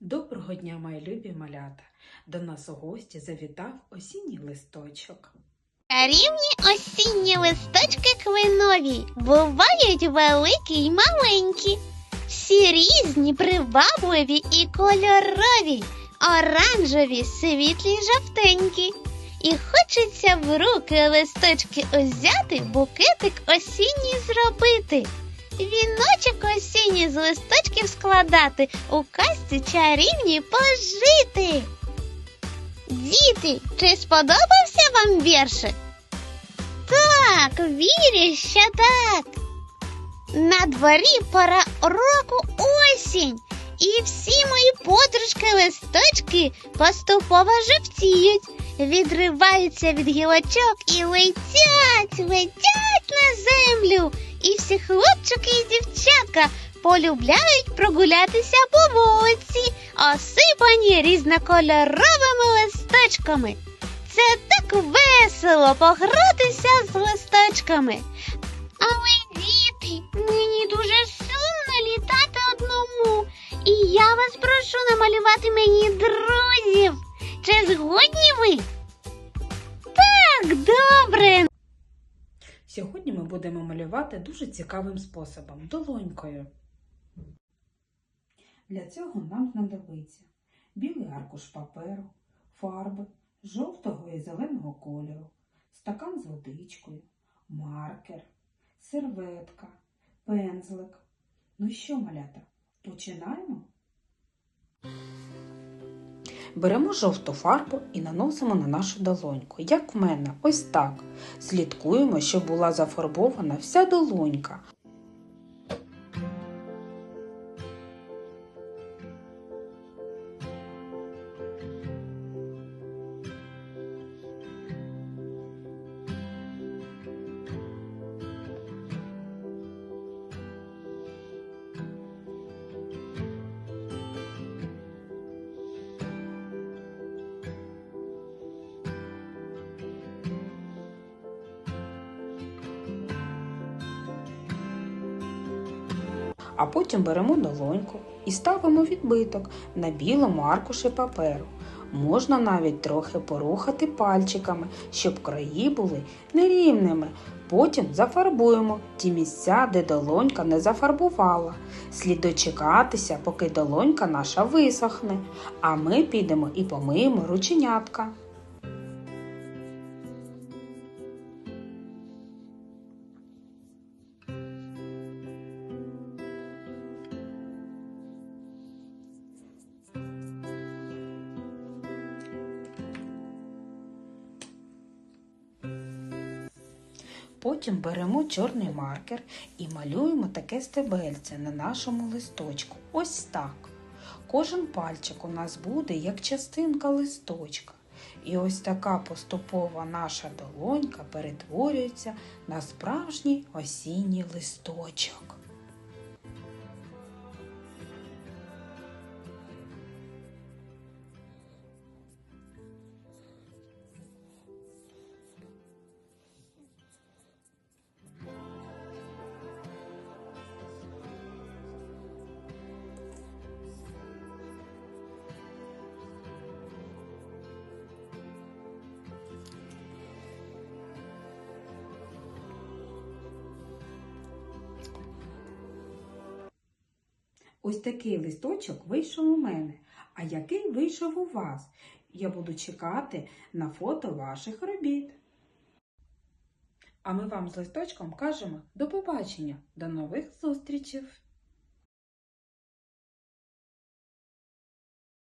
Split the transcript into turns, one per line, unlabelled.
Доброго дня, мої любі малята! До нас у гості завітав осінній листочок.
Чарівні осінні листочки кленові бувають великі й маленькі, всі різні, привабливі і кольорові, оранжеві, світлі, й жовтенькі. І хочеться в руки листочки узяти, букетик осінній зробити, віночок осінній з листочків складати, у казці чарівній пожити. Діти, чи сподобався вам віршик? Так, вірю, що так. На дворі пора року осінь, і всі мої подружки листочки поступово жовтіють, відриваються від гілочок і летять, летять на землю. І всі хлопчики і дівчатка полюбляють прогулятися по вулиці, осипані різнокольоровими листочками. Це так весело погратися з листочками. Але діти, мені дуже сумно літати одному. І я вас прошу намалювати мені друзів.
Будемо малювати дуже цікавим способом долонькою. Для цього нам знадобиться білий аркуш паперу, фарби жовтого і зеленого кольору, стакан з водичкою, маркер, серветка, пензлик. Ну що, малята, починаємо? Беремо жовту фарбу і наносимо на нашу долоньку, як в мене, ось так. Слідкуємо, щоб була зафарбована вся долонька. А потім беремо долоньку і ставимо відбиток на білому аркуші паперу. Можна навіть трохи порухати пальчиками, щоб краї були нерівними. Потім зафарбуємо ті місця, де долонька не зафарбувала. Слід дочекатися, поки долонька наша висохне, а ми підемо і помиємо рученятка. Потім беремо чорний маркер і малюємо таке стебельце на нашому листочку. Ось так. Кожен пальчик у нас буде як частинка листочка. І ось така поступова наша долонька перетворюється на справжній осінній листочок. Ось такий листочок вийшов у мене. А який вийшов у вас? Я буду чекати на фото ваших робіт. А ми вам з листочком кажемо до побачення, до нових зустрічей!